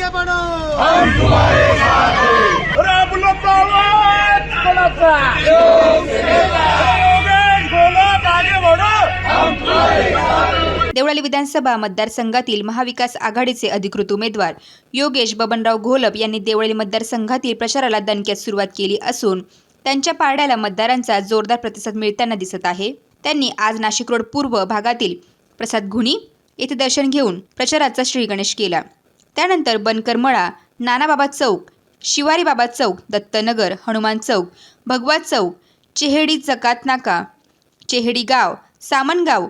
आगे बढ़ो। देवळाली विधानसभा मतदारसंघातील महाविकास आघाडीचे अधिकृत उमेदवार योगेश बबनराव घोलप यांनी देवळाली मतदारसंघातील प्रचाराला दणक्यात सुरुवात केली असून त्यांच्या पारड्याला मतदारांचा जोरदार प्रतिसाद मिळताना दिसत आहे. त्यांनी आज नाशिक रोड पूर्व भागातील प्रसाद घुणी येथे दर्शन घेऊन प्रचाराचा श्रीगणेश केला. त्यानंतर बनकरमळा नानाबाबा चौक शिवारीबाबा चौक दत्तनगर हनुमान चौक भगवा चौक चेहेडी जकात नाका चेहेडी गाव सामनगाव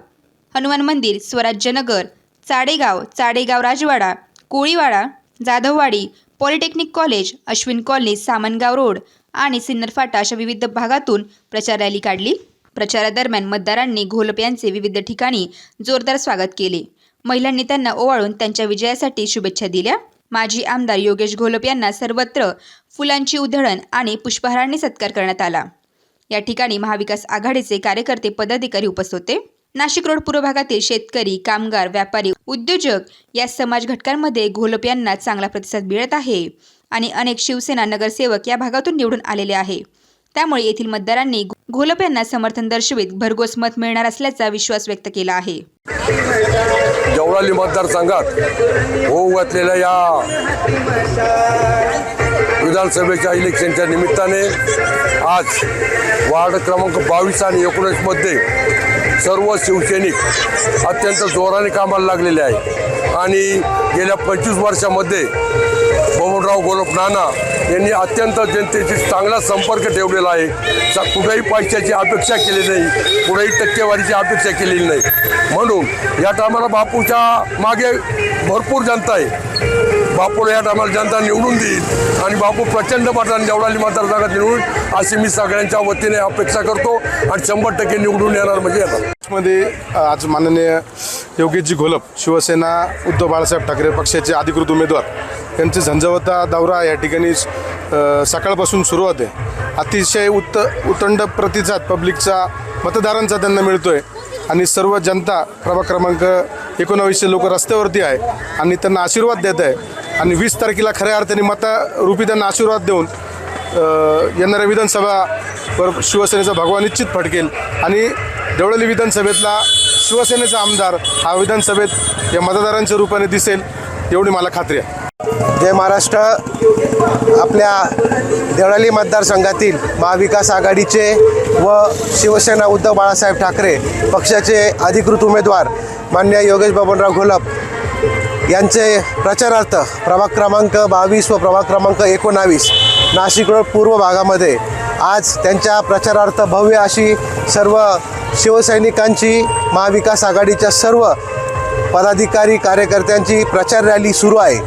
हनुमान मंदिर Swarajyanagar Chadegaon Chadegaon Rajwada Koliwada Jadhavwadi polytechnic college Ashwin colony Samangaon road आणि सिन्नर फाटा अशा विविध भागातून प्रचार रॅली काढली. प्रचारादरम्यान मतदारांनी घोलप यांचे विविध ठिकाणी जोरदार स्वागत केले. महिलांनी त्यांना ओवाळून त्यांच्या विजयासाठी शुभेच्छा दिल्या. माजी आमदार योगेश घोलप यांना सर्वत्र फुलांची उधळण आणि पुष्पहारांनी सत्कार करण्यात आला. या ठिकाणी महाविकास आघाडीचे कार्यकर्ते पदाधिकारी उपस्थित होते. नाशिक रोड पूर्व भागातील शेतकरी कामगार व्यापारी उद्योजक या समाज घटकांमध्ये घोलप यांना चांगला प्रतिसाद मिळत आहे आणि अनेक शिवसेना नगरसेवक या भागातून निवडून आलेले आहे. त्यामुळे येथील मतदारांनी घोलप यांना समर्थन दर्शवित भरघोस मत मिळणार असल्याचा विश्वास व्यक्त केला आहे. जवळाली मतदारसंघात होऊ घातलेल्या या विधानसभेच्या इलेक्शनच्या निमित्ताने आज वार्ड क्रमांक बावीस आणि एकोणीसमध्ये सर्व शिवसैनिक अत्यंत जोराने कामाला लागलेले आहे आणि गेल्या पंचवीस वर्षामध्ये बबनराव गोलप नाना यांनी अत्यंत जनतेशी चांगला संपर्क ठेवलेला आहे. कुठेही पैशाची अपेक्षा केली नाही कुठेही टक्केवारीची अपेक्षा केलेली नाही. म्हणून या टायमाला बापूच्या मागे भरपूर जनता आहे. बापूला या टायमाला जनता निवडून देईल आणि बापू प्रचंड मताने जेवढाली मतदारसंघात निवडून अशी मी सगळ्यांच्या वतीने अपेक्षा करतो आणि शंभर टक्के निवडून येणार म्हणजे येणार. मध्ये आज माननीय योगेशजी घोलप शिवसेना उद्धव बाळासाहेब ठाकरे पक्षाचे अधिकृत उमेदवार. यांचे झंझावता दौरा या ठिकाणी सकाळपासून सुरुवात आहे अतिशय उत्त उतंड प्रतिसाद पब्लिकचा मतदारांचा त्यांना मिळतोय. आणि सर्व जनता प्रभाग क्रमांक एकोणावीसशे लोक रस्त्यावरती आहे आणि त्यांना आशीर्वाद देत आहे. आणि वीस तारखेला खऱ्या अर्थाने मतारूपी त्यांना आशीर्वाद देऊन येणाऱ्या विधानसभा वर शिवसेनेचा भगवा निश्चित फटकेल. आणि देवळली विधानसभेतला शिवसेनेचा आमदार हा विधानसभेत या मतदारांच्या रूपाने दिसेल एवढी मला खात्री आहे. जय महाराष्ट्र. आपल्या देवळाली मतदारसंघातील महाविकास आघाडीचे व शिवसेना उद्धव बाळासाहेब ठाकरे पक्षाचे अधिकृत उमेदवार मान्य योगेश बबनराव घोलप यांचे प्रचारार्थ प्रभाग क्रमांक बावीस व प्रभाग क्रमांक एकोणावीस नाशिक रोड पूर्व भागामध्ये आज त्यांच्या प्रचारार्थ भव्य अशी सर्व शिवसैनिकांची महाविकास आघाडीच्या सर्व पदाधिकारी कार्यकर्त्यांची प्रचार रॅली सुरू आहे.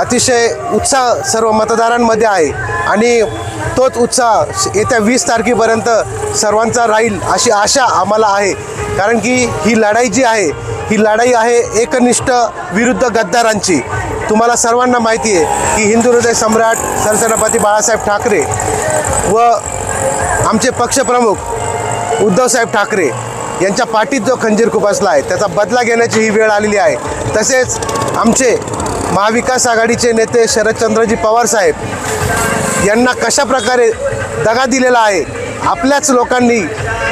अतिशय उत्साह सर्व मतदारांमध्ये आहे आणि तोच उत्साह येत्या वीस तारखेपर्यंत सर्वांचा राहील अशी आशा आम्हाला आहे. कारण की ही लढाई जी आहे ही लढाई आहे एकनिष्ठ विरुद्ध गद्दारांची. तुम्हाला सर्वांना माहिती आहे की हिंदू हृदय सम्राट सरसेनापती बाळासाहेब ठाकरे व आमचे पक्षप्रमुख उद्धवसाहेब ठाकरे यांच्या पाठीत जो खंजीर खुपसला आहे त्याचा बदला घेण्याची ही वेळ आलेली आहे. तसेच आमचे महाविकास आघाडीचे नेते शरदचंद्रजी पवार साहेब यांना कशा प्रकारे दगा दिलेला आहे आपल्याच लोकांनी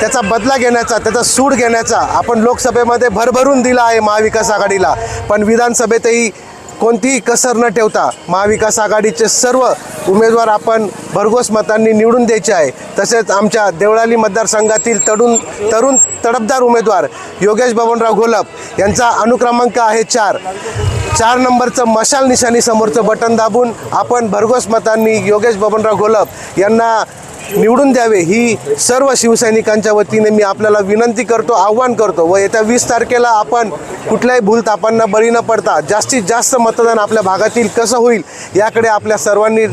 त्याचा बदला घेण्याचा त्याचा सूड घेण्याचा आपण लोकसभेमध्ये भरभरून दिला आहे महाविकास आघाडीला. पण विधानसभेतही कोणतीही कसर न ठेवता महाविकास आघाडीचे सर्व उमेदवार आपण भरघोस मतांनी निवडून द्यायचे आहे. तसेच आमच्या देवळाली मतदारसंघातील तरुण तरुण तडपदार उमेदवार योगेश बबनराव घोलप यांचा अनुक्रमांक आहे चार. चार नंबरचं मशाल निशाणी समोरचं बटन दाबून आपण भरघोस मतांनी योगेश बबनराव घोलप यांना निवडून द्यावे ही सर्व शिवसैनिकांच्या वतीने मी आपल्याला विनंती करतो आव्हान करतो व येत्या वीस तारखेला आपण कुठल्याही भूलतापांना बळी न पडता जास्तीत जास्त मतदान आपल्या भागातील कसं होईल याकडे आपल्या सर्वांनी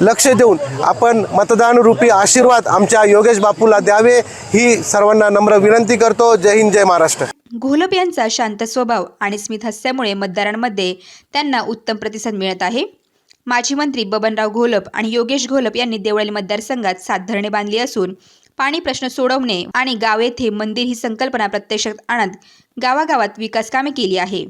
लक्ष देऊन आपण मतदानरूपी आशीर्वाद आमच्या योगेश बापूला द्यावे ही सर्वांना नम्र विनंती करतो. जय हिंद जय महाराष्ट्र. घोलप यांचा शांत स्वभाव आणि स्मित हास्यामुळे मतदारांमध्ये त्यांना उत्तम प्रतिसाद मिळत आहे. माजी मंत्री बबनराव घोलप आणि योगेश घोलप यांनी देवळाली मतदारसंघात सात धरणे बांधली असून पाणी प्रश्न सोडवणे आणि गाव येथे मंदिर ही संकल्पना प्रत्यक्षात आणत गावागावात विकास कामे केली आहे.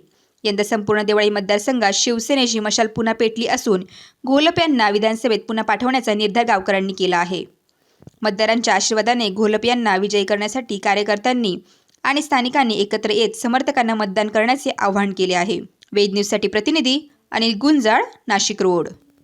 यंदा संपूर्ण देवळाई मतदारसंघात शिवसेनेची मशाल पुन्हा पेटली असून घोलप यांना विधानसभेत पुन्हा पाठवण्याचा निर्धार गावकऱ्यांनी केला आहे. मतदारांच्या आशीर्वादाने घोलप यांना विजयी करण्यासाठी कार्यकर्त्यांनी आणि स्थानिकांनी एकत्र येत समर्थकांना मतदान करण्याचे आवाहन केले आहे. वेद न्यूजसाठी प्रतिनिधी अनिल गुंजाळ नाशिक रोड.